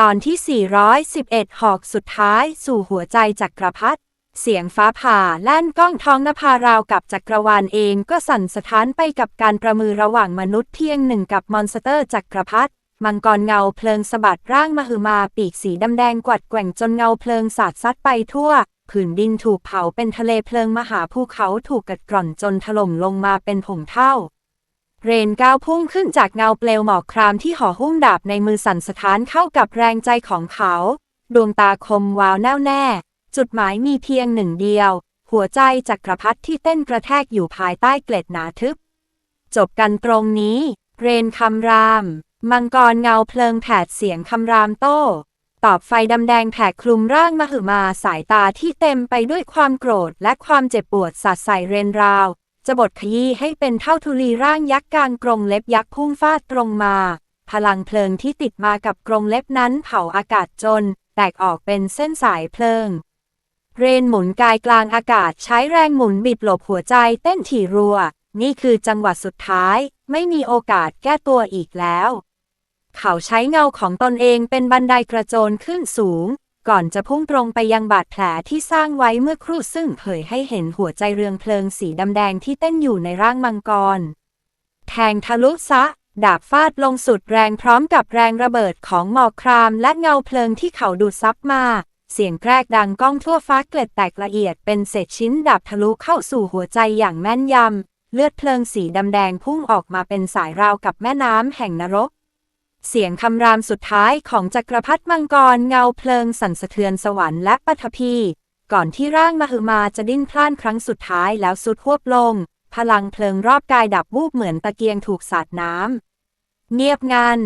ตอนที่ 411 หอกสุดท้ายสู่หัวใจจักรพรรดิเสียงฟ้าผ่าแล่นก้องท้องนภาราวกับจักรวาลเองก็สั่นสะท้านไปกับการประมือระหว่างมนุษย์เพียงหนึ่งกับมอนสเตอร์จักรพรรดิมังกรเงาเพลิงสะบัดร่างมหึมาปีกสีดำแดงกวัดแกว่งจนเงาเพลิงสาดซัดไปทั่ว ผืนดินถูกเผาเป็นทะเลเพลิงมหาภูเขาถูกกัดกร่อนจนถล่มลงมาเป็นผงเท่า เรนก้าวพุ่งขึ้นจากเงาเปลวหมอกครามที่ห่อหุ้มดาบในมือสั่นสะท้านเข้ากับแรงใจของเขา ดวงตาคมวาวแน่วแน่ จุดหมายมีเพียงหนึ่งเดียว หัวใจจักรพรรดิที่เต้นกระแทกอยู่ภายใต้เกล็ดหนาทึบ จบกันตรงนี้ เรนคำราม มังกรเงาเพลิงแผดเสียงคำรามโต้ ตอบไฟดำแดงแผดคลุมร่างมหึมาสายตาที่เต็มไปด้วยความโกรธและความเจ็บปวดสาดใส่เรนราว จะบดขยี้ให้เป็นเท่าทุลีร่างยักษ์กลางกรงเล็บยักษ์พุ่งฟาดตรงมา พลังเพลิงที่ติดมากับกรงเล็บนั้นเผาอากาศจน แตกออกเป็นเส้นสายเพลิง เรนหมุนกายกลางอากาศใช้แรงหมุนบิดหลบหัวใจเต้นถี่รัว นี่คือจังหวะสุดท้าย ไม่มีโอกาสแก้ตัวอีกแล้ว เขาใช้เงาของตนเองเป็นบันไดกระโจนขึ้นสูง ก่อนจะพุ่งตรงไปยังบาดแผลที่สร้างไว้เมื่อครู่ซึ่งเผยให้เห็นหัวใจเรืองเพลิงสีดำแดงที่เต้นอยู่ในร่างมังกร แทงทะลุซะ ดาบฟาดลงสุดแรงพร้อมกับแรงระเบิดของหมอกครามและเงาเพลิงที่เขาดูดซับมา เสียงแกรกดังก้องทั่วฟ้าเกล็ดแตกละเอียดเป็นเศษชิ้นดาบทะลุเข้าสู่หัวใจอย่างแม่นยำเลือดเพลิงสีดำแดงพุ่งออกมาเป็นสายราวกับแม่น้ำแห่งนรก เสียงคำรามสุดท้ายของจักรพรรดิมังกรเงาเพลิงสั่นสะเทือนสวรรค์และปฐพี ก่อนที่ร่างมหึมาจะดิ้นพล่านครั้งสุดท้ายแล้วสุดหวบลง พลังเพลิงรอบกายดับวูบเหมือนตะเกียงถูกสาดน้ำเงียบงัน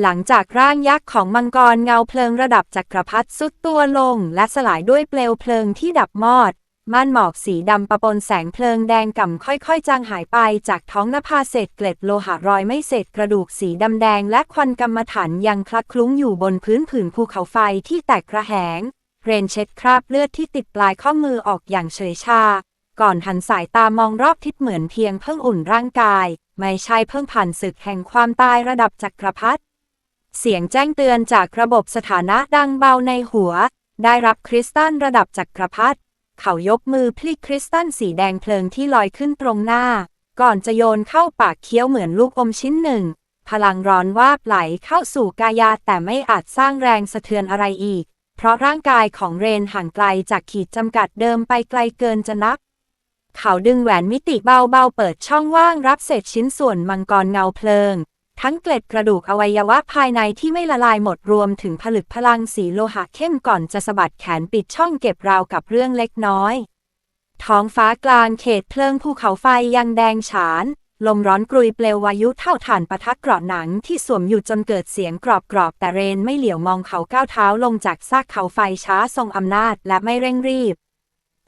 หลังจากร่างยักษ์ของมังกรเงาเพลิงระดับจักรพรรดิสุดตัวลง และสลายด้วยเปลวเพลิงที่ดับมอด ม่านหมอกสีดำประปนแสงเพลิงแดงก่ำค่อยๆ จางหายไปจากท้องนภาเศษเกล็ดโลหะรอยไม่เศษกระดูกสีดำแดงและควันกรรมฐานยังคลักคลุ้งอยู่บนพื้นผืนภูเขาไฟที่แตกกระแหง เรนเช็ดคราบเลือดที่ติดปลายข้อมือออกอย่างเฉยชา ก่อนหันสายตามองรอบทิศเหมือนเพียงเพิ่งอุ่นร่างกาย ไม่ใช่เพิ่งผ่านศึกแห่งความตายระดับจักรพรรดิเสียงแจ้งเตือนจากระบบสถานะดังเบาในหัว ได้รับคริสตัลระดับจักรพรรดิ เขายกมือพลิกคริสตัลสีแดงเพลิงที่ลอยขึ้นตรงหน้า ก่อนจะโยนเข้าปากเคี้ยวเหมือนลูกอมชิ้นหนึ่ง พลังร้อนวาบไหลเข้าสู่กายาแต่ไม่อาจสร้างแรงสะเทือนอะไรอีก เพราะร่างกายของเรนห่างไกลจากขีดจำกัดเดิมไปไกลเกินจะนับ เขาดึงแหวนมิติเบาๆเปิดช่องว่างรับเศษชิ้นส่วนมังกรเงาเพลิง ทั้งเกล็ดกระดูกอวัยวะภายในที่ไม่ละลายหมดรวมถึงผลึกพลังสีโลหะเข้มก่อนจะสะบัดแขนปิดช่องเก็บราวกับเรื่องเล็กน้อย ท้องฟ้ากลางเขตเพลิงภูเขาไฟยังแดงฉาน ลมร้อนกรุยเปลววายุเท่าฐานปะทักกราะหนังที่สวมอยู่จนเกิดเสียงกรอบกรอบแต่เรนไม่เหลียวมองเขาก้าวเท้าลงจากซากเขาไฟช้าทรงอำนาจและไม่เร่งรีบ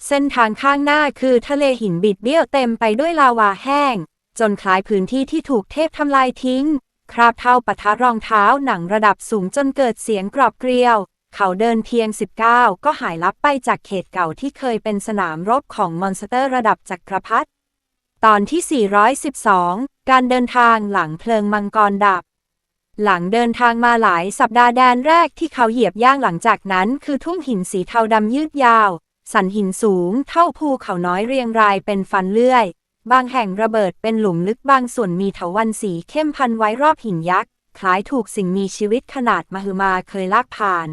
เส้นทางข้างหน้าคือทะเลหินบิดเบี้ยวเต็มไปด้วยลาวาแห้ง จนคล้ายพื้นที่ที่ถูกเทพทำลายทิ้ง คราบเท่าปะทะรองเท้าหนังระดับสูงจนเกิดเสียงกรอบเกลียว เขาเดินเพียง 19 ก็หายลับไปจากเขตเก่าที่เคยเป็นสนามรบของมอนสเตอร์ระดับจักรพรรดิตอนที่ 412 การเดินทางหลังเพลิงมังกรดับ หลังเดินทางมาหลายสัปดาห์แดนแรกที่เขาเหยียบย่างหลังจากนั้น คือทุ่งหินสีเทาดำยืดยาว สันหินสูงเท่าภูเขาน้อยเรียงรายเป็นฟันเลื่อย บางแห่งระเบิดเป็นหลุมลึกบางส่วนมีเถาวันสีเข้มพันไว้รอบหินยักษ์ คล้ายถูกสิ่งมีชีวิตขนาดมหึมาเคยลากผ่าน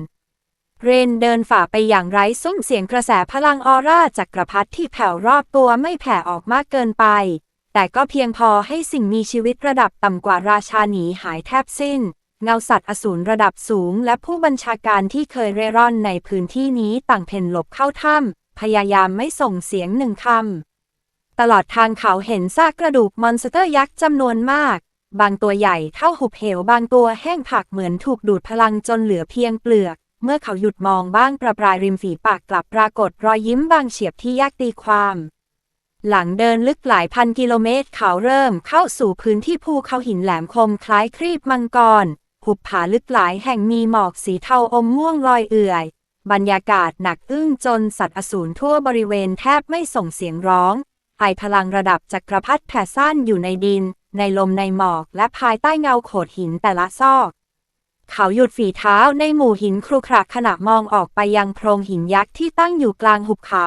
เรนเดินฝ่าไปอย่างไร้ซุ้มเสียงกระแสพลังออร่าจักรพรรดิที่แผ่วรอบตัวไม่แผ่ออกมากเกินไป แต่ก็เพียงพอให้สิ่งมีชีวิตระดับต่ำกว่าราชาหนีหายแทบสิ้น เงาสัตว์อสูรระดับสูง และผู้บัญชาการที่เคยเร่ร่อนในพื้นที่นี้ต่างเพ่นหลบเข้าถ้ำพยายามไม่ส่งเสียงหนึ่งคำ ตลอดทางเขาเห็นซากกระดูกมอนสเตอร์ยักษ์จำนวนมาก บางตัวใหญ่เท่าหุบเหวบางตัวแห้งผักเหมือนถูกดูดพลังจนเหลือเพียงเปลือก เมื่อเขาหยุดมองบ้างประปรายริมฝีปากกลับปรากฏรอยยิ้มบางเฉียบที่ยากตีความ หลังเดินลึกหลายพันกิโลเมตรเขาเริ่มเข้าสู่พื้นที่ภูเขาหินแหลมคมคล้ายครีบมังกร หุบผาลึกหลายแห่งมีหมอกสีเทาอมม่วงลอยเอื่อย บรรยากาศหนักอึ้งจนสัตว์อสูรทั่วบริเวณแทบไม่ส่งเสียงร้อง ไอพลังระดับจักรพรรดิแผ่ซ่านอยู่ในดิน ในลมในหมอกและภายใต้เงาโขดหินแต่ละซอก เขาหยุดฝีเท้าในหมู่หินครุขระขณะมองออกไปยังโพรงหินยักษ์ที่ตั้งอยู่กลางหุบเขา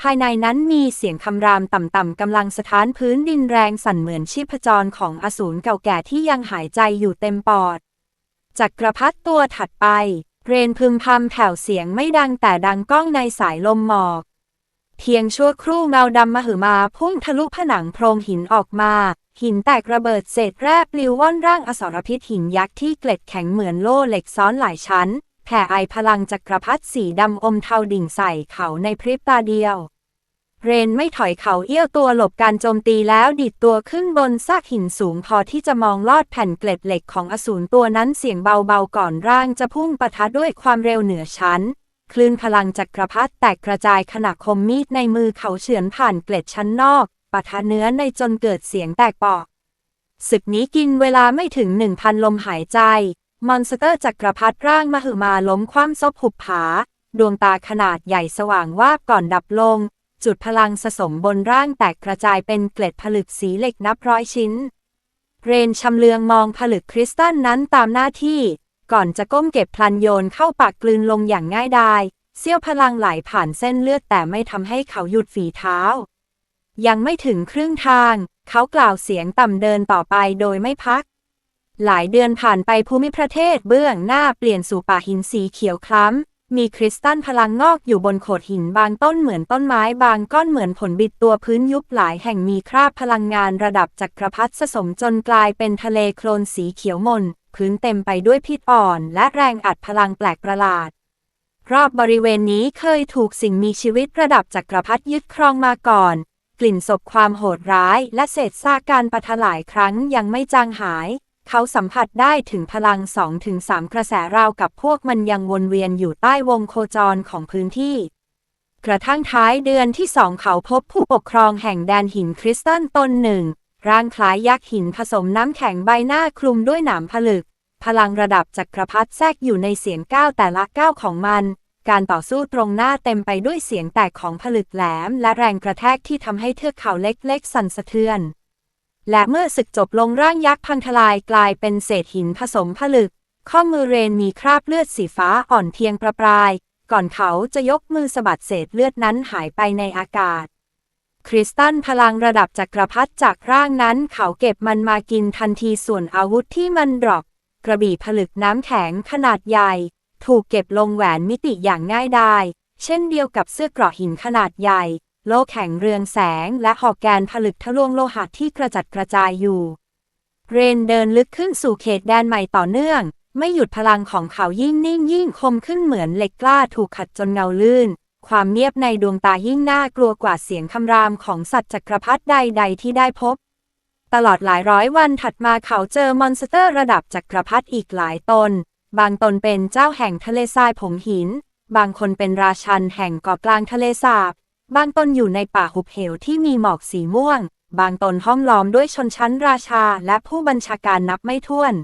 ภายในนั้นมีเสียงคำรามต่ำๆกำลังสถานพื้นดินแรงสั่นเหมือนชีพจรของอสูรเก่าแก่ที่ยังหายใจอยู่เต็มปอดจักรพรรดิตัวถัดไป เรนพึมพำแผ่วเสียงไม่ดังแต่ดังก้องในสายลมหมอก เพียงชั่วครู่เงาดำมหึมาพุ่งทะลุผนังโพรงหินออกมา หินแตกระเบิดเศษแร่ปลิวว่อนร่างอสรพิษหินยักษ์ที่เกล็ดแข็งเหมือนโล่เหล็กซ้อนหลายชั้น แผ่ไอพลังจักรพรรดิสีดำอมเทาดิ่งใส่เขาในพริบตาเดียว เรนไม่ถอยเขาเอี้ยวตัวหลบการโจมตีแล้วดิดตัวขึ้นบนซากหินสูงพอที่จะมองลอดแผ่นเกล็ดเหล็กของอสูรตัวนั้นเสียงเบาๆก่อนร่างจะพุ่งปะทะด้วยความเร็วเหนือชั้น คลื่นพลังจักรพรรดิแตกกระจายขณะคมมีดในมือเขาเฉือนผ่านเกล็ดชั้นนอกปะทะเนื้อในจนเกิดเสียงแตกปอกศึกนี้กินเวลาไม่ถึงหนึ่งพันลมหายใจ มอนสเตอร์จักรพรรดิร่างมหึมาล้มคว่ำซบหุบผา ดวงตาขนาดใหญ่สว่างวาบก่อนดับลง จุดพลังสะสมบนร่างแตกกระจายเป็นเกล็ดผลึกสีเหล็กนับร้อยชิ้น เรนชำเลืองมองผลึกคริสตัลนั้นตามหน้าที่ ก่อนจะก้มเก็บพลันโยนเข้าปากกลืนลงอย่างง่ายดายเสี้ยวพลังไหลผ่านเส้นเลือดแต่ไม่ทำให้เขาหยุดฝีเท้า ยังไม่ถึงครึ่งทาง เขากล่าวเสียงต่ำเดินต่อไปโดยไม่พัก หลายเดือนผ่านไปภูมิประเทศเบื้องหน้าเปลี่ยนสู่ป่าหินสีเขียวคล้ำ มีคริสตัลพลังงอกอยู่บนโขดหินบางต้นเหมือนต้นไม้บางก้อนเหมือนผลบิดตัวพื้นยุบหลายแห่งมีคราบพลังงานระดับจักรพรรดิสะสมจนกลายเป็นทะเลโคลนสีเขียวมน พื้นเต็มไปด้วยพิษอ่อนและแรงอัดพลังแปลกประหลาด รอบบริเวณนี้เคยถูกสิ่งมีชีวิตระดับจักรพรรดิยึดครองมาก่อน กลิ่นศพความโหดร้ายและเศษซากการปะทะหลายครั้งยังไม่จางหาย เขาสัมผัสได้ถึงพลัง2-3กระแสราวกับพวกมันยังวนเวียนอยู่ใต้วงโคจรของพื้นที่กระทั่งท้ายเดือนที่สองเขาพบผู้ปกครองแห่งแดนหินคริสตัลตนหนึ่ง ร่างคล้ายยักษ์หินผสมน้ำแข็งใบหน้าคลุมด้วยหนามผลึก พลังระดับจักรพรรดิแทรกอยู่ในเสียงก้าวแต่ละก้าวของมัน การต่อสู้ตรงหน้าเต็มไปด้วยเสียงแตกของผลึกแหลม และแรงกระแทกที่ทำให้เทือกเขาเล็กๆ สั่นสะเทือน และเมื่อศึกจบลงร่างยักษ์พังทลายกลายเป็นเศษหินผสมผลึก ข้อมือเรนมีคราบเลือดสีฟ้าอ่อนเพียงประปราย ก่อนเขาจะยกมือสะบัดเศษเลือดนั้นหายไปในอากาศ คริสตัลพลังระดับจักรพรรดิจากร่างนั้นเขาเก็บมันมากินทันทีส่วนอาวุธที่มันดรอปกระบี่ผลึกน้ำแข็งขนาดใหญ่ ถูกเก็บลงแหวนมิติอย่างง่ายดาย เช่นเดียวกับเสื้อเกราะหินขนาดใหญ่ โลแข็งเรืองแสงและหอกแกนผลึกทะลวงโลหะที่กระจัดกระจายอยู่ เรนเดินลึกขึ้นสู่เขตแดนใหม่ต่อเนื่อง ไม่หยุดพลังของเขายิ่งนิ่งยิ่งคมขึ้นเหมือนเหล็กกล้าถูกขัดจนเงาลื่น ความเงียบในดวงตายิ่งน่ากลัวกว่าเสียงคำรามของสัตว์จักรพรรดิใดๆที่ได้พบ ตลอดหลายร้อยวันถัดมาเขาเจอมอนสเตอร์ระดับจักรพรรดิอีกหลายตน บางตนเป็นเจ้าแห่งทะเลทรายผงหิน บางคนเป็นราชันแห่งเกาะกลางทะเลสาบ บางตนอยู่ในป่าหุบเหวที่มีหมอกสีม่วง บางตนห้อมล้อมด้วยชนชั้นราชาและผู้บัญชาการนับไม่ถ้วน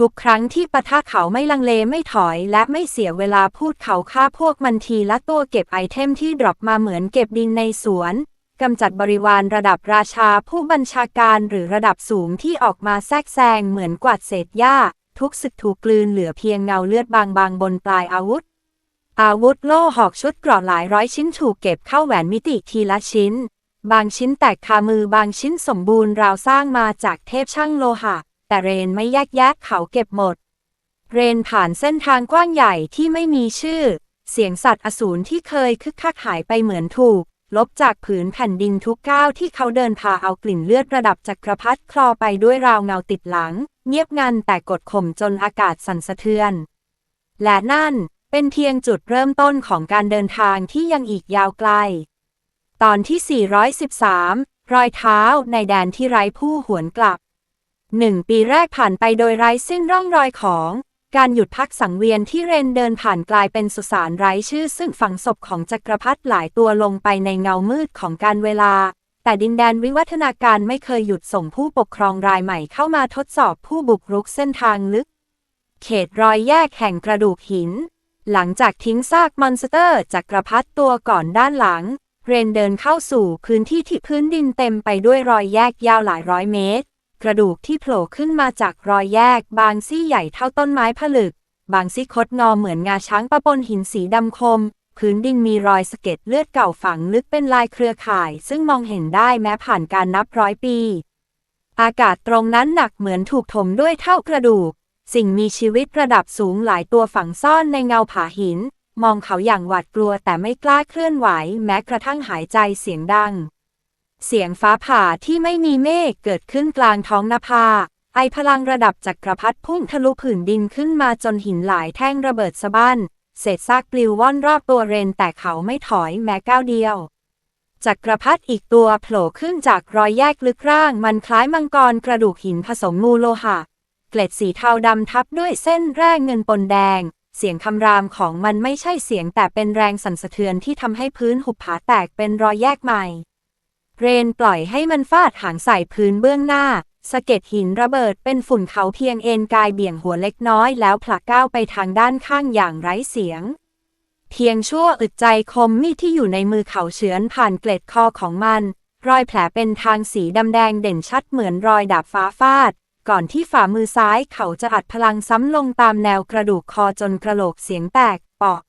ทุกครั้งที่ปะทะเขาไม่ลังเลไม่ถอยและไม่เสียเวลาพูดเขาฆ่าพวกมันทีละตัวเก็บไอเทมที่ดรอปมาเหมือนเก็บดินในสวนกำจัดบริวารระดับราชาผู้บัญชาการหรือระดับสูงที่ออกมาแทรกแซงเหมือนกวาดเศษหญ้า ทุกศึกถูกกลืนเหลือเพียงเงาเลือดบางๆบนปลายอาวุธ อาวุธโล่หอกชุดเกราะหลายร้อยชิ้นถูกเก็บเข้าแหวนมิติทีละชิ้น บางชิ้นแตกคามือบางชิ้นสมบูรณ์ราวสร้างมาจากเทพช่างโลหะ แต่เรนไม่แยกแยะเขาเก็บหมด เรนผ่านเส้นทางกว้างใหญ่ที่ไม่มีชื่อ เสียงสัตว์อสูรที่เคยคึกคักหายไปเหมือนถูก ลบจากผืนแผ่นดินทุกก้าวที่เขาเดินพาเอากลิ่นเลือดระดับจักรพรรดิคลอไปด้วยราวเงาติดหลัง เงียบงันแต่กดข่มจนอากาศสั่นสะเทือน และนั่นเป็นเพียงจุดเริ่มต้นของการเดินทางที่ยังอีกยาวไกล ตอนที่ 413 รอยเท้าในแดนที่ไร้ผู้หวนกลับ หนึ่งปีแรกผ่านไปโดยไร้สิ้นร่องรอยของ การหยุดพักสังเวียนที่เรนเดินผ่านกลายเป็นสุสานไร้ชื่อ ซึ่งฝังศพของจักรพรรดิหลายตัวลงไปในเงามืดของการเวลา แต่ดินแดนวิวัฒนาการไม่เคยหยุดส่งผู้ปกครองรายใหม่เข้ามาทดสอบผู้บุกรุกเส้นทางลึก เขตรอยแยกแห่งกระดูกหิน หลังจากทิ้งซากมอนสเตอร์จักรพรรดิตัวก่อนด้านหลัง เรนเดินเข้าสู่พื้นที่ที่พื้นดินเต็มไปด้วยรอยแยกยาวหลายร้อยเมตร กระดูกที่โผล่ขึ้นมาจากรอยแยก บางซี่ใหญ่เท่าต้นไม้ผลึก บางซี่คดงอเหมือนงาช้างประปนหินสีดำคม พื้นดินมีรอยสะเก็ดเลือดเก่าฝังลึกเป็นลายเครือข่าย ซึ่งมองเห็นได้แม้ผ่านการนับร้อยปี อากาศตรงนั้นหนักเหมือนถูกถมด้วยเท่ากระดูก สิ่งมีชีวิตระดับสูงหลายตัวฝังซ่อนในเงาผาหิน มองเขาอย่างหวาดกลัวแต่ไม่กล้าเคลื่อนไหว แม้กระทั่งหายใจเสียงดัง เสียงฟ้าผ่าที่ไม่มีเมฆเกิดขึ้นกลางท้องนภา ไอพลังระดับจักรพรรดิพุ่งทะลุผืนดินขึ้นมาจนหินหลายแท่งระเบิดสะบั้น เศษซากปลิวว่อนรอบตัวเรนแต่เขาไม่ถอยแม้ก้าวเดียว จักรพรรดิอีกตัวโผล่ขึ้นจากรอยแยกลึกร่าง มันคล้ายมังกรกระดูกหินผสมมูโลหะ เกล็ดสีเทาดำทับด้วยเส้นแร่เงินปนแดง เสียงคำรามของมันไม่ใช่เสียงแต่เป็นแรงสั่นสะเทือนที่ทำให้พื้นหุบผาแตกเป็นรอยแยกใหม่ เรนปล่อยให้มันฟาดหางใส่พื้นเบื้องหน้าสะเก็ดหินระเบิดเป็นฝุ่นเขาเพียงเอ็นกายเบี่ยงหัวเล็กน้อยแล้วผลักก้าวไปทางด้านข้างอย่างไร้เสียง เพียงชั่วอึดใจคมมีดที่อยู่ในมือเขาเฉือนผ่านเกล็ดคอของมัน รอยแผลเป็นทางสีดำแดงเด่นชัดเหมือนรอยดาบฟ้าฟาด ก่อนที่ฝ่ามือซ้ายเขาจะอัดพลังซ้ำลงตามแนวกระดูกคอจนกระโหลกเสียงแตกเปาะ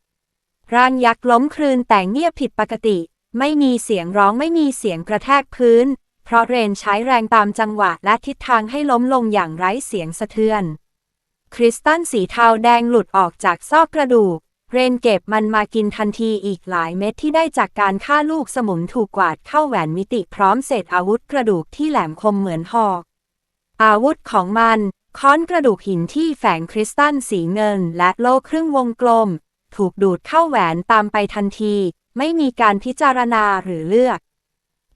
ร่างยักษ์ล้มคลืนแต่เงียบผิดปกติ ไม่มีเสียงร้องไม่มีเสียงกระแทกพื้น เพราะเรนใช้แรงตามจังหวะและทิศทางให้ล้มลงอย่างไร้เสียงสะเทือน คริสตัลสีเทาแดงหลุดออกจากซอกกระดูก เรนเก็บมันมากินทันทีอีกหลายเม็ดที่ได้จากการฆ่าลูกสมุนถูกกวาดเข้าแหวนมิติพร้อมเศษอาวุธกระดูกที่แหลมคมเหมือนหอก อาวุธของมันค้อนกระดูกหินที่แฝงคริสตัลสีเงินและโล่ครึ่งวงกลม ถูกดูดเข้าแหวนตามไปทันที ไม่มีการพิจารณาหรือเลือก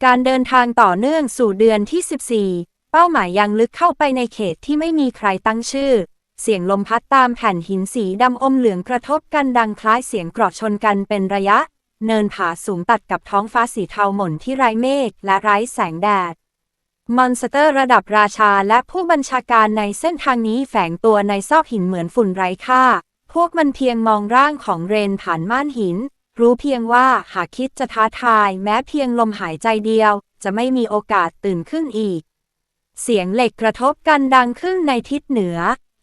การเดินทางต่อเนื่องสู่เดือนที่ 14 เป้าหมายยังลึกเข้าไปในเขตที่ไม่มีใครตั้งชื่อ เสียงลมพัดตามแผ่นหินสีดำอมเหลืองกระทบกันดังคล้ายเสียงกรอดชนกันเป็นระยะ เนินผาสูงตัดกับท้องฟ้าสีเทาหม่นที่ไร้เมฆและไร้แสงแดดมอนสเตอร์ระดับราชาและผู้บัญชาการในเส้นทางนี้แฝงตัวในซอกหินเหมือนฝุ่นไร้ค่า พวกมันเพียงมองร่างของเรนผ่านม่านหิน รู้เพียงว่าหากคิดจะท้าทายแม้เพียงลมหายใจเดียว จะไม่มีโอกาสตื่นขึ้นอีก เสียงเหล็กกระทบกันดังขึ้นในทิศเหนือ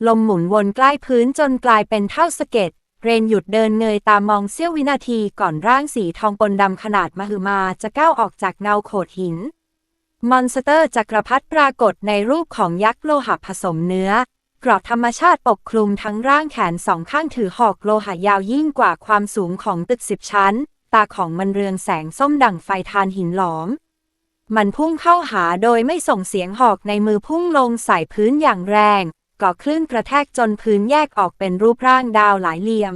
ลมหมุนวนใกล้พื้นจนกลายเป็นเท่าสะเก็ดเรนหยุดเดินเงยตามองเสี้ยววินาทีก่อนร่างสีทองปนดำขนาดมหึมาจะก้าวออกจากเงาโขดหิน มอนสเตอร์จักรพรรดิปรากฏในรูปของยักษ์โลหะผสมเนื้อ กรอบธรรมชาติปกคลุมทั้งร่างแขนสองข้างถือหอกโลหะยาวยิ่งกว่าความสูงของตึกสิบชั้น ตาของมันเรืองแสงส้มดั่งไฟทานหินหลอม มันพุ่งเข้าหาโดยไม่ส่งเสียงหอกในมือพุ่งลงใส่พื้นอย่างแรง ก่อคลื่นกระแทกจนพื้นแยกออกเป็นรูปร่างดาวหลายเหลี่ยม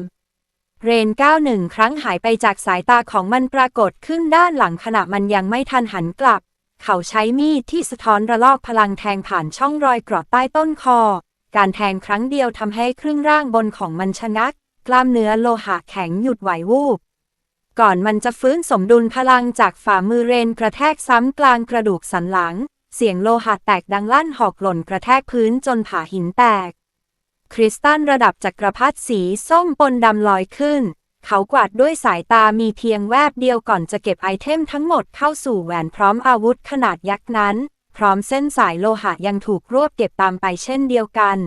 เรนก้าวหนึ่งครั้งหายไปจากสายตาของมันปรากฏขึ้นด้านหลังขณะมันยังไม่ทันหันกลับ เขาใช้มีดที่สะท้อนระลอกพลังแทงผ่านช่องรอยกรอดใต้ต้นคอ การแทงครั้งเดียวทำให้ครึ่งร่างบนของมันชะงัก กล้ามเนื้อโลหะแข็งหยุดไหววูบ ก่อนมันจะฟื้นสมดุลพลังจากฝ่ามือเรนกระแทกซ้ำกลางกระดูกสันหลัง เสียงโลหะแตกดังลั่นหอกหล่นกระแทกพื้นจนผาหินแตก คริสตัลระดับจักรพรรดิสีส้มปนดำลอยขึ้น เขากวาดด้วยสายตามีเพียงแวบเดียวก่อนจะเก็บไอเทมทั้งหมดเข้าสู่แหวนพร้อมอาวุธขนาดยักษ์นั้น พร้อมเส้นสายโลหะยังถูกรวบเก็บตามไปเช่นเดียวกัน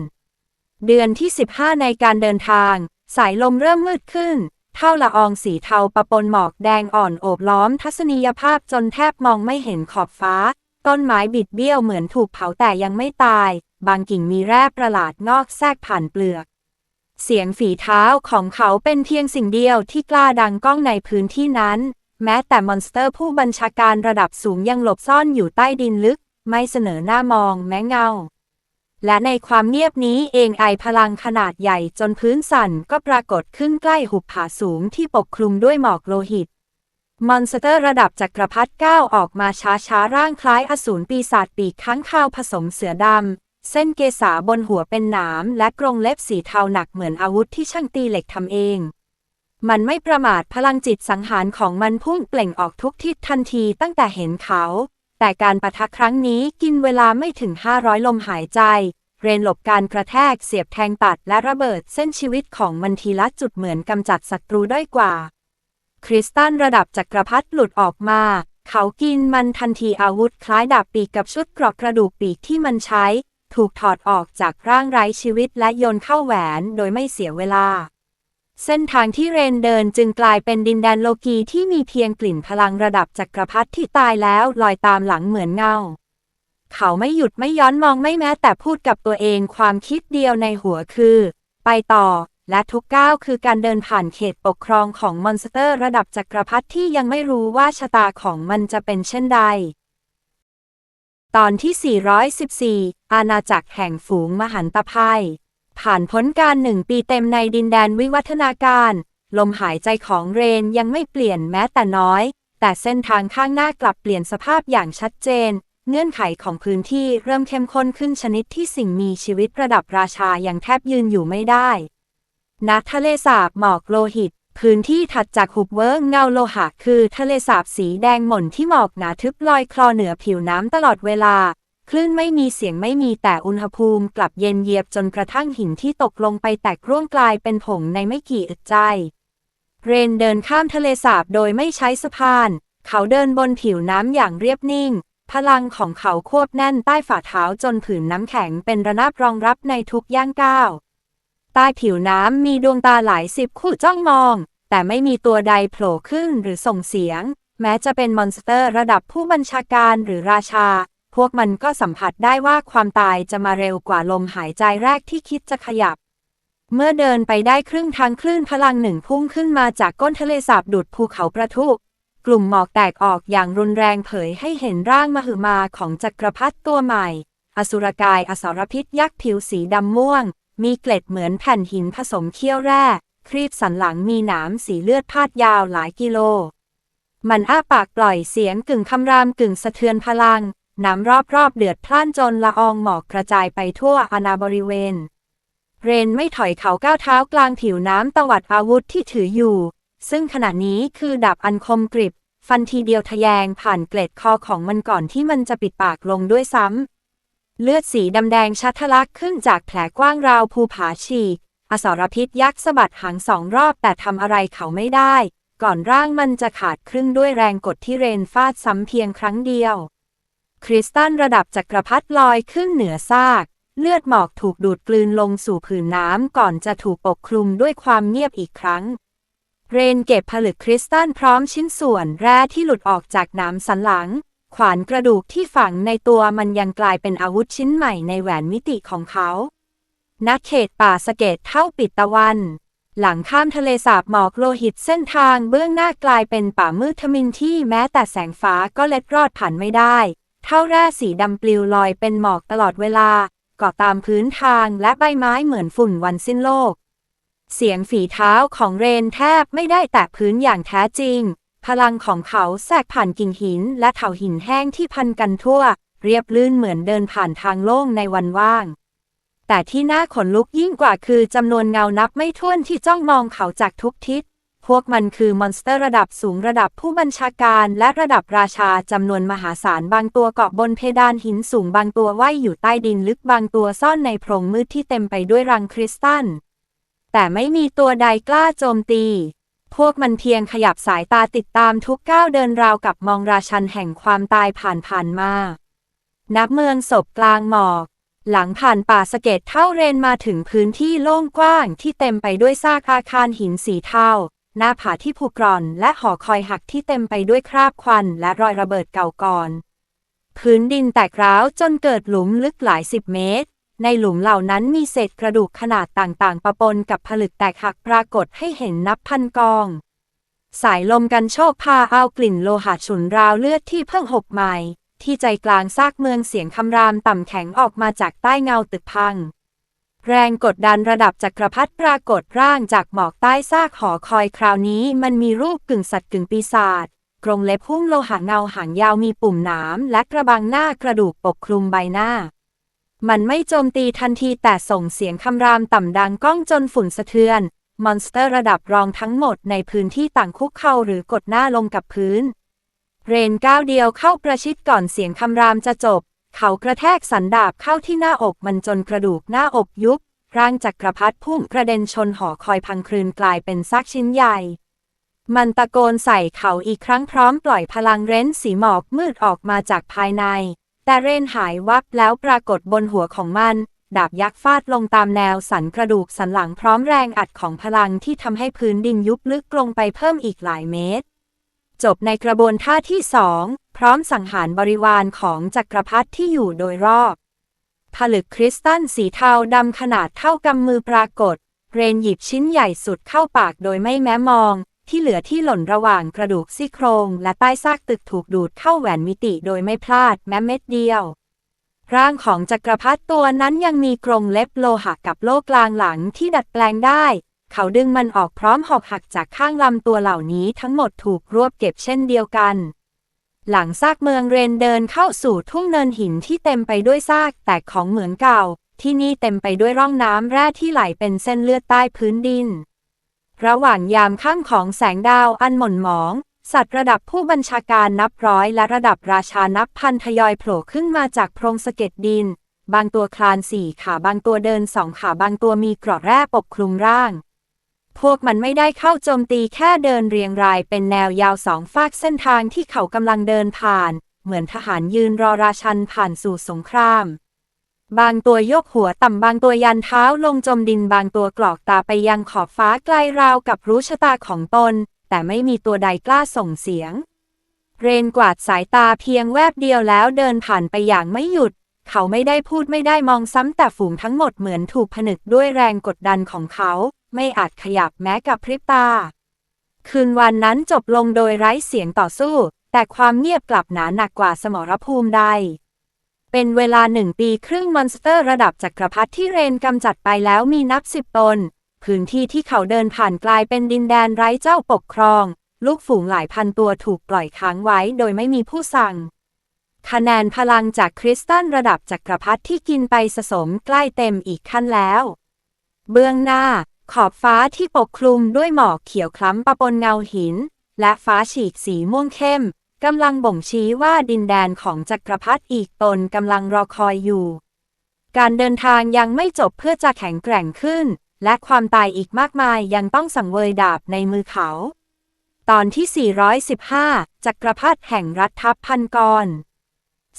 เดือนที่ 15 ในการเดินทาง สายลมเริ่มมืดขึ้น เท่าละอองสีเทาปะปนหมอกแดงอ่อนโอบล้อมทัศนียภาพจนแทบมองไม่เห็นขอบฟ้า ต้นไม้บิดเบี้ยวเหมือนถูกเผาแต่ยังไม่ตาย บางกิ่งมีแร่ประหลาดงอกแทรกผ่านเปลือก เสียงฝีเท้าของเขาเป็นเพียงสิ่งเดียวที่กล้าดังก้องในพื้นที่นั้น แม้แต่มอนสเตอร์ผู้บัญชาการระดับสูงยังหลบซ่อนอยู่ใต้ดินลึก ไม่เสนอหน้ามองแม้เงา และในความเงียบนี้เองไอพลังขนาดใหญ่จนพื้นสั่นก็ปรากฏขึ้นใกล้หุบผาสูงที่ปกคลุมด้วยหมอกโลหิต มอนสเตอร์ระดับจักรพรรดิก้าวออกมาช้าช้าๆ ร่างคล้ายอสูรปีศาจปีกค้างคาวผสมเสือดำเส้นเกษาบนหัวเป็นหนามและกรงเล็บสีเทาหนักเหมือนอาวุธที่ช่างตีเหล็กทำเอง มันไม่ประมาทพลังจิตสังหารของมันพุ่งเปล่งออกทุกทิศทันทีตั้งแต่เห็นเขา แต่การประทะครั้งนี้กินเวลาไม่ถึง 500 ลมหายใจ เรนหลบการกระแทกเสียบแทงตัดและระเบิดเส้นชีวิตของมันทีละจุดเหมือนกำจัดศัตรูด้อยกว่า คริสตัลระดับจักรพรรดิหลุดออกมา เขากินมันทันทีอาวุธคล้ายดาบปีกกับชุดเกรอกกระดูกปีกที่มันใช้ ถูกถอดออกจากร่างไร้ชีวิตและโยนเข้าแหวนโดยไม่เสียเวลา เส้นทางที่เรนเดินจึงกลายเป็นดินแดนโลกีที่มีเพียงกลิ่นพลังระดับจักรพรรดิที่ตายแล้วลอยตามหลังเหมือนเงา เขาไม่หยุดไม่ย้อนมองไม่แม้แต่พูดกับตัวเองความคิดเดียวในหัวคือ ไปต่อ และทุกก้าวคือการเดินผ่านเขตปกครองของมอนสเตอร์ระดับจักรพรรดิที่ยังไม่รู้ว่าชะตาของมันจะเป็นเช่นใด ตอนที่ 414 อาณาจักรแห่งฝูงมหันตภัย ผ่านพ้นการหนึ่งปีเต็มในดินแดนวิวัฒนาการ ลมหายใจของเรนยังไม่เปลี่ยนแม้แต่น้อย แต่เส้นทางข้างหน้ากลับเปลี่ยนสภาพอย่างชัดเจน เงื่อนไขของพื้นที่เริ่มเข้มข้นขึ้นชนิดที่สิ่งมีชีวิตระดับราชายังแทบยืนอยู่ไม่ได้ณทะเลสาบหมอกโลหิต พื้นที่ถัดจากหุบเวิร์กเงาโลหะคือทะเลสาบสีแดงหม่นที่หมอกหนาทึบลอยคลอเหนือผิวน้ำตลอดเวลา คลื่นไม่มีเสียงไม่มีแต่อุณหภูมิกลับเย็นเยียบจนกระทั่งหินที่ตกลงไปแตกร่วงกลายเป็นผงในไม่กี่อึดใจ เรนเดินข้ามทะเลสาบโดยไม่ใช้สะพาน เขาเดินบนผิวน้ำอย่างเรียบนิ่ง พลังของเขาควบแน่นใต้ฝ่าเท้าจนผืนน้ำแข็งเป็นระนาบรองรับในทุกย่างก้าวใต้ผิวน้ำมีดวงตาหลายสิบคู่จ้องมอง แต่ไม่มีตัวใดโผล่ขึ้นหรือส่งเสียง แม้จะเป็นมอนสเตอร์ระดับผู้บัญชาการหรือราชา พวกมันก็สัมผัสได้ว่าความตายจะมาเร็วกว่าลมหายใจแรกที่คิดจะขยับ เมื่อเดินไปได้ครึ่งทางคลื่นพลังหนึ่งพุ่งขึ้นมาจากก้นทะเลสาบดูดภูเขาประทุกลุ่มหมอกแตกออกอย่างรุนแรงเผยให้เห็นร่างมหึมาของจักรพรรดิตัวใหม่ อสุรกายอสรพิษยักษ์ผิวสีดำม่วง มีเกล็ดเหมือนแผ่นหินผสมเขี้ยวแร่ครีบสันหลังมีหนามสีเลือดพาดยาวหลายกิโล มันอ้าปากปล่อยเสียงกึ่งคำรามกึ่งสะเทือนพลัง น้ำรอบๆเดือดพล่านจนละอองหมอกกระจายไปทั่วอาณาบริเวณ เรนไม่ถอยเขาก้าวเท้ากลางผิวน้ำตวัดอาวุธที่ถืออยู่ ซึ่งขณะนี้คือดาบอันคมกริบ ฟันทีเดียวทะแยงผ่านเกล็ดคอของมันก่อนที่มันจะปิดปากลงด้วยซ้ำ เลือดสีดำแดงชัดทะลักขึ้นจากแผลกว้างราวภูผาฉีก อสรพิษยักษ์สะบัดหางสองรอบแต่ทำอะไรเขาไม่ได้ ก่อนร่างมันจะขาดครึ่งด้วยแรงกดที่เรนฟาดซ้ำเพียงครั้งเดียว คริสตัลระดับจักรพรรดิลอยขึ้นเหนือซาก เลือดหมอกถูกดูดกลืนลงสู่ผืนน้ำก่อนจะถูกปกคลุมด้วยความเงียบอีกครั้ง เรนเก็บผลึกคริสตัลพร้อมชิ้นส่วนแร่ที่หลุดออกจากน้ำสันหลัง ขวานกระดูกที่ฝังในตัวมันยังกลายเป็นอาวุธชิ้นใหม่ในแหวนมิติของเขานักเขตป่าสะเก็ดเท่าปิดตะวัน หลังข้ามทะเลสาบหมอกโลหิตเส้นทางเบื้องหน้ากลายเป็นป่ามืดทมินที่แม้แต่แสงฟ้าก็เล็ดรอดผ่านไม่ได้ เท่าแร่สีดำปลิวลอยเป็นหมอกตลอดเวลาเกาะตามพื้นทางและใบไม้เหมือนฝุ่นวันสิ้นโลก เสียงฝีเท้าของเรนแทบไม่ได้แตะพื้นอย่างแท้จริง พลังของเขาแทรกผ่านกิ่งหินและเถาหินแห้งที่พันกันทั่ว เรียบลื่นเหมือนเดินผ่านทางโล่งในวันว่าง แต่ที่น่าขนลุกยิ่งกว่าคือจำนวนเงานับไม่ถ้วนที่จ้องมองเขาจากทุกทิศ พวกมันคือมอนสเตอร์ระดับสูงระดับผู้บัญชาการและระดับราชาจำนวนมหาศาลบางตัวเกาะบนเพดานหินสูงบางตัวว่ายอยู่ใต้ดินลึกบางตัวซ่อนในโพรงมืดที่เต็มไปด้วยรังคริสตัล แต่ไม่มีตัวใดกล้าโจมตี พวกมันเพียงขยับสายตาติดตามทุกก้าวเดินราวกับมองราชันแห่งความตายผ่านผ่านมา นับเมืองศพกลางหมอกหลังผ่านป่าสะเก็ดเท่าเรนมาถึงพื้นที่โล่งกว้างที่เต็มไปด้วยซากอาคารหินสีเทา หน้าผาที่ผุกร่อนและหอคอยหักที่เต็มไปด้วยคราบควันและรอยระเบิดเก่าก่อน พื้นดินแตกร้าวจนเกิดหลุมลึกหลายสิบเมตร ในหลุมเหล่านั้นมีเศษกระดูกขนาดต่างๆ ปะปนกับผลึกแตกหักปรากฏให้เห็นนับพันกอง สายลมกันโชกพาเอากลิ่นโลหะฉุนราวเลือดที่เพิ่งหกใหม่ ที่ใจกลางซากเมืองเสียงคำรามต่ำแข็งออกมาจากใต้เงาตึกพัง แรงกดดันระดับจักรพรรดิปรากฏร่างจากหมอกใต้ซากหอคอยคราวนี้มันมีรูปกึ่งสัตว์กึ่งปีศาจกรงเล็บหุ้มโลหะเงาหางยาวมีปุ่มหนามและกระบังหน้ากระดูกปกคลุมใบหน้า มันไม่โจมตีทันทีแต่ส่งเสียงคำรามต่ำดังก้องจนฝุ่นสะเทือน มอนสเตอร์ระดับรองทั้งหมดในพื้นที่ต่างคุกเข่าหรือกดหน้าลงกับพื้น เรนก้าวเดียวเข้าประชิดก่อนเสียงคำรามจะจบ เขากระแทกสันดาบเข้าที่หน้าอกมันจนกระดูกหน้าอกยุบ ร่างจักรพรรดิพุ่งกระเด็นชนหอคอยพังคลืนกลายเป็นซากชิ้นใหญ่ มันตะโกนใส่เขาอีกครั้งพร้อมปล่อยพลังเร้นสีหมอกมืดออกมาจากภายใน แต่เรนหายวับแล้วปรากฏบนหัวของมัน ดาบยักษ์ฟาดลงตามแนวสันกระดูกสันหลังพร้อมแรงอัดของพลังที่ทำให้พื้นดินยุบลึกลงไปเพิ่มอีกหลายเมตร จบในกระบวนท่าที่สองพร้อมสังหารบริวารของจักรพรรดิที่อยู่โดยรอบ ผลึกคริสตัลสีเทาดำขนาดเท่ากำมือปรากฏ เรนหยิบชิ้นใหญ่สุดเข้าปากโดยไม่แม้มอง ที่เหลือที่หล่นระหว่างกระดูกซี่โครงและใต้ซากตึกถูกดูดเข้าแหวนมิติโดยไม่พลาดแม้เม็ดเดียว ร่างของจักรพรรดิตัวนั้นยังมีกรงเล็บโลหะกับโล่กลางหลังที่ดัดแปลงได้ เขาดึงมันออกพร้อมหอกหักจากข้างลำตัวเหล่านี้ทั้งหมดถูกรวบเก็บเช่นเดียวกัน หลังซากเมืองเรนเดินเข้าสู่ทุ่งเนินหินที่เต็มไปด้วยซากแตกของเหมืองเก่า ที่นี่เต็มไปด้วยร่องน้ำแร่ที่ไหลเป็นเส้นเลือดใต้พื้นดิน ระหว่างยามค่ำของแสงดาวอันหม่นหมอง สัตว์ระดับผู้บัญชาการนับร้อยและระดับราชานับพันทยอยโผล่ขึ้นมาจากโพรงสะเก็ดดิน บางตัวคลานสี่ขาบางตัวเดินสองขาบางตัวมีกราะแร่ปกคลุมร่าง พวกมันไม่ได้เข้าโจมตีแค่เดินเรียงรายเป็นแนวยาวสองฟากเส้นทางที่เขากำลังเดินผ่าน เหมือนทหารยืนรอราชันผ่านสู่สงคราม บางตัวยกหัวต่ำบางตัวยันเท้าลงจมดินบางตัวกรอกตาไปยังขอบฟ้าไกลราวกับรู้ชะตาของตน แต่ไม่มีตัวใดกล้าส่งเสียง เรนกวาดสายตาเพียงแวบเดียวแล้วเดินผ่านไปอย่างไม่หยุด เขาไม่ได้พูดไม่ได้มองซ้ำแต่ฝูงทั้งหมดเหมือนถูกผนึกด้วยแรงกดดันของเขา ไม่อาจขยับแม้กับพริบตา คืนวันนั้นจบลงโดยไร้เสียงต่อสู้ แต่ความเงียบกลับหนาหนักกว่าสมรภูมิใด เป็นเวลาหนึ่งปีครึ่งมอนสเตอร์ระดับจักรพรรดิที่เรนกำจัดไปแล้วมีนับสิบตน พื้นที่ที่เขาเดินผ่านกลายเป็นดินแดนไร้เจ้าปกครอง ลูกฝูงหลายพันตัวถูกปล่อยค้างไว้โดยไม่มีผู้สั่งคะแนนพลังจากคริสตัลระดับจักรพรรดิที่กินไปสะสมใกล้เต็มอีกขั้นแล้ว เบื้องหน้า ขอบฟ้าที่ปกคลุมด้วยหมอกเขียวคล้ำปะปนเงาหิน และฟ้าฉีกสีม่วงเข้มกำลังบ่งชี้ว่าดินแดนของจักรพรรดิอีกตนกำลังรอคอยอยู่ การเดินทางยังไม่จบเพื่อจะแข็งแกร่งขึ้น และความตายอีกมากมายยังต้องสังเวยดาบในมือเขา ตอนที่ 415 จักรพรรดิแห่งรัฐทัพพันกร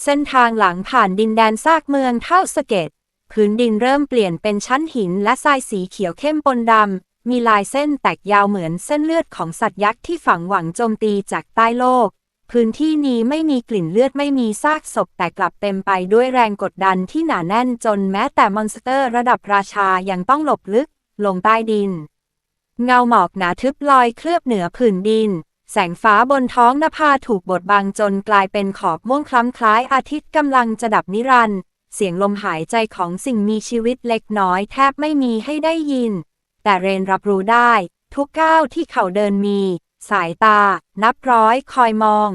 เส้นทางหลังผ่านดินแดนซากเมืองเท่าสเก็ด พื้นดินเริ่มเปลี่ยนเป็นชั้นหินและทรายสีเขียวเข้มปนดำ มีลายเส้นแตกยาวเหมือนเส้นเลือดของสัตว์ยักษ์ที่ฝังหวังโจมตีจากใต้โลก พื้นที่นี้ไม่มีกลิ่นเลือดไม่มีซากศพแต่กลับเต็มไปด้วยแรงกดดันที่หนาแน่นจนแม้แต่มอนสเตอร์ระดับราชายังต้องหลบลึก ลงใต้ดิน เงาหมอกหนาทึบลอยเคลือบเหนือผืนดิน แสงฟ้าบนท้องนภาถูกบดบังจนกลายเป็นขอบม่วงคล้ำคล้ายอาทิตย์กำลังจะดับนิรันดร์ เสียงลมหายใจของสิ่งมีชีวิตเล็กน้อยแทบไม่มีให้ได้ยิน แต่เรนรับรู้ได้ ทุกก้าวที่เขาเดินมี สายตา นับร้อยคอยมอง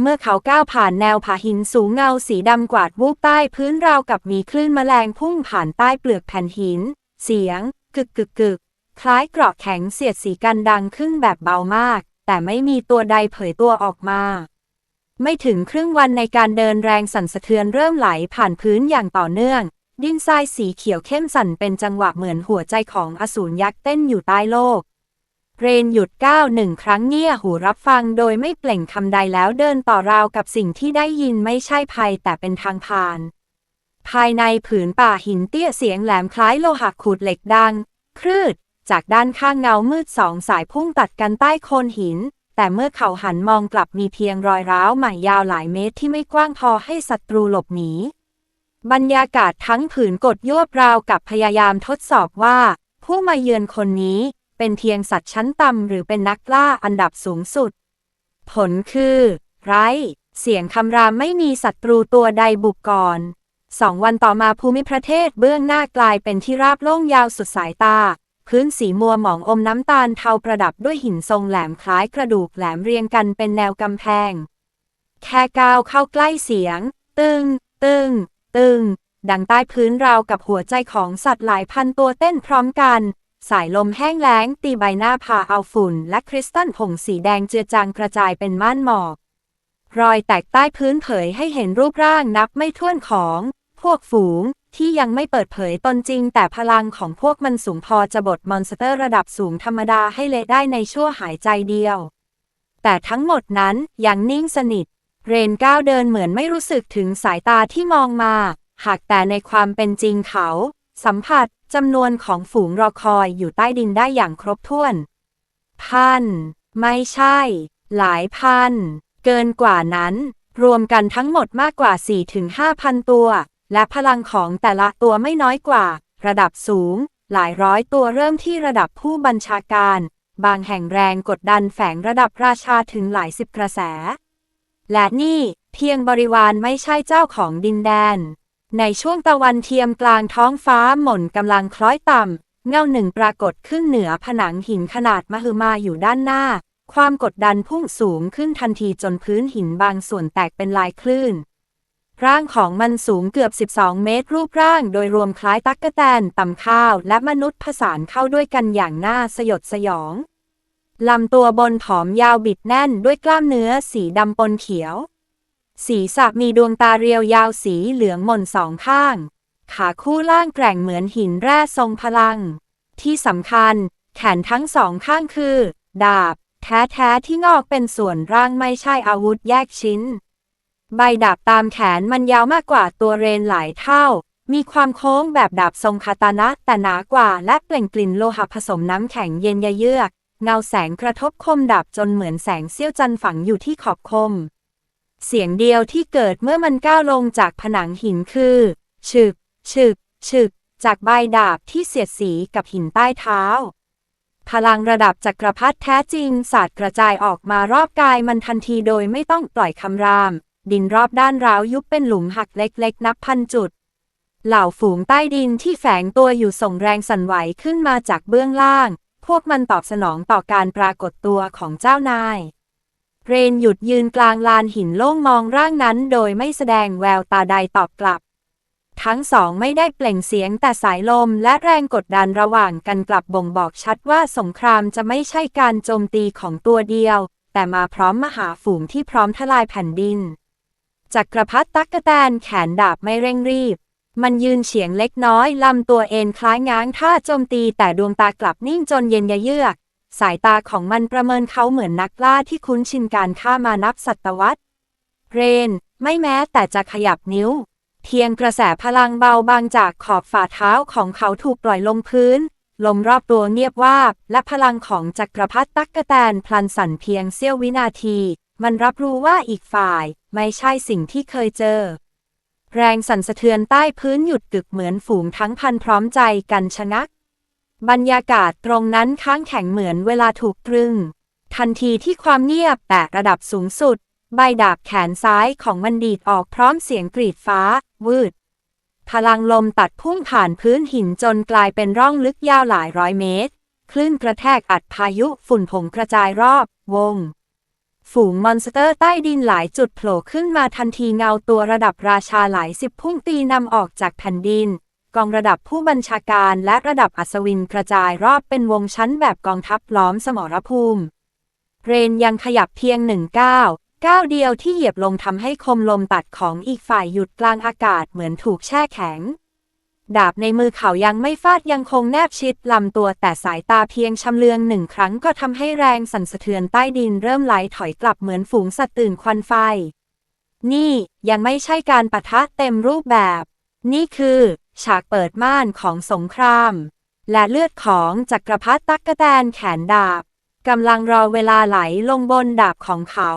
เมื่อเขาก้าวผ่านแนวผาหินสูงเงาสีดำกวาดวูบใต้พื้นราวกับมีคลื่นแมลงพุ่งผ่านใต้เปลือกแผ่นหิน เสียง กึกกึกกึกคล้ายเกราะแข็งเสียดสีกันดังขึ้นแบบเบามาก แต่ไม่มีตัวใดเผยตัวออกมา ไม่ถึงครึ่งวันในการเดินแรงสั่นสะเทือนเริ่มไหลผ่านพื้นอย่างต่อเนื่อง ดินทรายสีเขียวเข้มสั่นเป็นจังหวะเหมือนหัวใจของอสูรยักษ์เต้นอยู่ใต้โลก เรนหยุดก้าวหนึ่งครั้งเงี่ยหูรับฟังโดยไม่เปล่งคำใดแล้วเดินต่อราวกับสิ่งที่ได้ยินไม่ใช่ภัยแต่เป็นทางผ่าน ภายในผืนป่าหินเตี้ยเสียงแหลมคล้ายโลหะขูดเหล็กดัง ครืด จากด้านข้างเงามืดสองสายพุ่งตัดกันใต้โคนหิน แต่เมื่อเขาหันมองกลับมีเพียงรอยร้าวใหม่ยาวหลายเมตรที่ไม่กว้างพอให้ศัตรูหลบหนีบรรยากาศทั้งผืนกดยวบราวกับพยายามทดสอบว่า ผู้มาเยือนคนนี้เป็นเพียงสัตว์ชั้นต่ำหรือเป็นนักล่าอันดับสูงสุด ผลคือ ไร้ เสียงคำรามไม่มีศัตรูตัวใดบุกก่อนสองวันต่อมาภูมิประเทศเบื้องหน้ากลายเป็นที่ราบโล่งยาวสุดสายตา พื้นสีมัวหมองอมน้ำตาลเทาประดับด้วยหินทรงแหลมคล้ายกระดูกแหลมเรียงกันเป็นแนวกำแพง แค่ก้าวเข้าใกล้เสียง ตึง ตึง ตึง ดังใต้พื้นราวกับหัวใจของสัตว์หลายพันตัวเต้นพร้อมกัน สายลมแห้งแล้ง ตีใบหน้าพาเอาฝุ่น และคริสตัลผงสีแดงเจือจางกระจายเป็นม่านหมอก รอยแตกใต้พื้นเผยให้เห็นรูปร่างนับไม่ถ้วนของ พวกฝูง ที่ยังไม่เปิดเผยตนจริง แต่พลังของพวกมันสูงพอจะบดมอนสเตอร์ระดับสูงธรรมดาให้เละได้ในชั่วหายใจเดียว แต่ทั้งหมดนั้นยังนิ่งสนิท เรนก้าวเดินเหมือนไม่รู้สึกถึงสายตาที่มองมา หากแต่ในความเป็นจริงเขา สัมผัสจำนวนของฝูงรอคอยอยู่ใต้ดินได้อย่างครบถ้วน พัน ไม่ใช่ หลายพัน เกินกว่านั้น รวมกันทั้งหมดมากกว่า 4-5,000 ตัว และพลังของแต่ละตัวไม่น้อยกว่า ระดับสูง หลายร้อยตัวเริ่มที่ระดับผู้บัญชาการ บางแห่งแรงกดดันแฝงระดับราชาถึงหลายสิบกระแส และนี่เพียงบริวารไม่ใช่เจ้าของดินแดน ในช่วงตะวันเทียมกลางท้องฟ้าหม่นกำลังคล้อยต่ำ เงาหนึ่งปรากฏขึ้นเหนือผนังหินขนาดมหึมาอยู่ด้านหน้า ความกดดันพุ่งสูงขึ้นทันทีจนพื้นหินบางส่วนแตกเป็นลายคลื่น ร่างของมันสูงเกือบ 12 เมตร รูปร่างโดยรวมคล้ายตั๊กแตนต่ำข้าว และมนุษย์ผสานเข้าด้วยกันอย่างน่าสยดสยอง ลำตัวบนผอมยาวบิดแน่นด้วยกล้ามเนื้อสีดำปนเขียวศีรษะมีดวงตาเรียวยาวสีเหลืองหม่นสองข้าง ขาคู่ล่างแกร่งเหมือนหินแร่ทรงพลัง ที่สำคัญ แขนทั้งสองข้างคือ ดาบ แท้ๆที่งอกเป็นส่วนร่างไม่ใช่อาวุธแยกชิ้น ใบดาบตามแขนมันยาวมากกว่าตัวเรนหลายเท่า มีความโค้งแบบดาบทรงคาตานะแต่หนากว่าและเปล่งกลิ่นโลหะผสมน้ำแข็งเย็นยะเยือกเงาแสงกระทบคมดาบจนเหมือนแสงเสี้ยวจันฝังอยู่ที่ขอบคม เสียงเดียวที่เกิดเมื่อมันก้าวลงจากผนังหินคือฉึกฉึกฉึกจากใบดาบที่เสียดสีกับหินใต้เท้า พลังระดับจักรพรรดิแท้จริงสาดกระจายออกมารอบกายมันทันทีโดยไม่ต้องปล่อยคำราม ดินรอบด้านร้าวยุบเป็นหลุมหักเล็กๆ นับพันจุด เหล่าฝูงใต้ดินที่แฝงตัวอยู่ส่งแรงสั่นไหวขึ้นมาจากเบื้องล่าง พวกมันตอบสนองต่อการปรากฏตัวของเจ้านาย เรนหยุดยืนกลางลานหินโล่งมองร่างนั้นโดยไม่แสดงแววตาใดตอบกลับ ทั้งสองไม่ได้เปล่งเสียงแต่สายลมและแรงกดดันระหว่างกันกลับบ่งบอกชัดว่าสงครามจะไม่ใช่การโจมตีของตัวเดียว แต่มาพร้อมมหาฝูงที่พร้อมทลายแผ่นดิน จักรพรรดิตักกแตนแขนดาบไม่เร่งรีบ มันยืนเฉียงเล็กน้อย ลำตัวเอ็นคล้ายง้างท่าโจมตีแต่ดวงตากลับนิ่งจนเย็นยะเยือก สายตาของมันประเมินเขาเหมือนนักล่าที่คุ้นชินการฆ่ามานับศตวรรษ เรน ไม่แม้แต่จะขยับนิ้ว เพียงกระแสพลังเบาบางจากขอบฝ่าเท้าของเขาถูกปล่อยลงพื้น ลมรอบตัวเงียบวาบ และพลังของจักรพรรดิตักกแตนพลันสั่นเพียงเสี้ยววินาที มันรับรู้ว่าอีกฝ่าย ไม่ใช่สิ่งที่เคยเจอ แรงสั่นสะเทือนใต้พื้นหยุดกึกเหมือนฝูงทั้งพันพร้อมใจกันชะงัก บรรยากาศตรงนั้นค้างแข็งเหมือนเวลาถูกตรึง ทันทีที่ความเงียบแตะระดับสูงสุด ใบดาบแขนซ้ายของมันดีดออกพร้อมเสียงกรีดฟ้า วืด พลังลมตัดพุ่งผ่านพื้นหินจนกลายเป็นร่องลึกยาวหลายร้อยเมตร คลื่นกระแทกอัดพายุฝุ่นผงกระจายรอบ วง ฝูงมอนสเตอร์ใต้ดินหลายจุดโผล่ขึ้นมาทันทีเงาตัวระดับราชาหลายสิบพุ่งตีนำออกจากแผ่นดิน กองระดับผู้บัญชาการและระดับอัศวินกระจายรอบเป็นวงชั้นแบบกองทัพล้อมสมรภูมิ เรนยังขยับเพียงหนึ่งก้าวก้าวเดียวที่เหยียบลงทำให้คมลมตัดของอีกฝ่ายหยุดกลางอากาศเหมือนถูกแช่แข็ง ดาบในมือเขายังไม่ฟาดยังคงแนบชิดลำตัวแต่สายตาเพียงชำเลืองหนึ่งครั้งก็ทำให้แรงสั่นสะเทือนใต้ดินเริ่มไหลถอยกลับเหมือนฝูงสัตว์ตื่นควันไฟ นี่ยังไม่ใช่การปะทะเต็มรูปแบบ นี่คือ ฉากเปิดม่านของสงคราม และเลือดของจักรพรรดิตักกะแตนแขนดาบกำลังรอเวลาไหลลงบนดาบของเขา